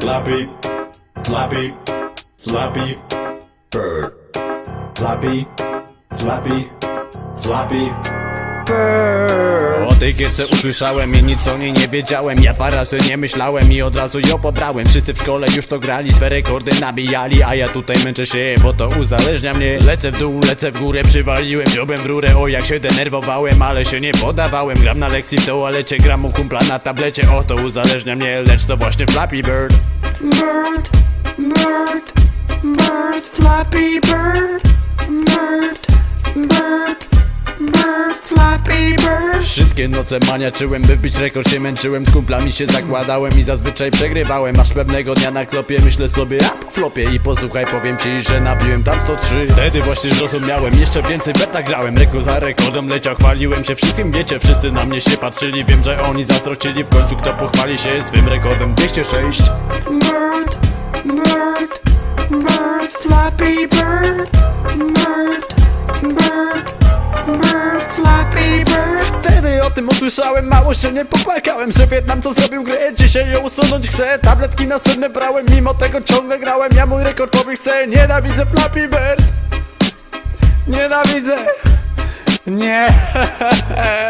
Flappy, Flappy, Flappy Bird. Flappy, Flappy, Flappy Bird. O tej gierce usłyszałem i nic o niej nie wiedziałem. Ja dwa razy nie myślałem i od razu ją pobrałem. Wszyscy w szkole już to grali, swe rekordy nabijali A ja tutaj męczę się, bo to uzależnia mnie. Lecę w dół, lecę w górę, przywaliłem dziobem w rurę. O jak się denerwowałem, ale się nie podawałem. Gram na lekcji w toalecie, gram u kumpla na tablecie. O to uzależnia mnie, lecz to właśnie Flappy Bird. Bird, bird, bird, Flappy bird, Wszystkie noce maniaczyłem, by wbić rekord się męczyłem. Z kumplami się zakładałem i zazwyczaj przegrywałem. Aż pewnego dnia na klopie myślę sobie, a po flopie. I posłuchaj, powiem ci, że nabiłem tam 103 Wtedy właśnie zrozumiałem, jeszcze więcej beta grałem. Rekord za rekordem leciał, chwaliłem się wszystkim Wiecie, wszyscy na mnie się patrzyli Wiem, że oni zazdrościli. W końcu Kto pochwali się swym rekordem? 206 Bird, bird, bird, Flappy Bird, bird, O tym usłyszałem, mało się nie popłakałem Że Wietnam co zrobił grę, dzisiaj ją usunąć chcę. Tabletki na senne brałem, mimo tego ciągle grałem. Ja mój rekord pobić chcę, nienawidzę Flappy Bird. Nienawidzę. Nie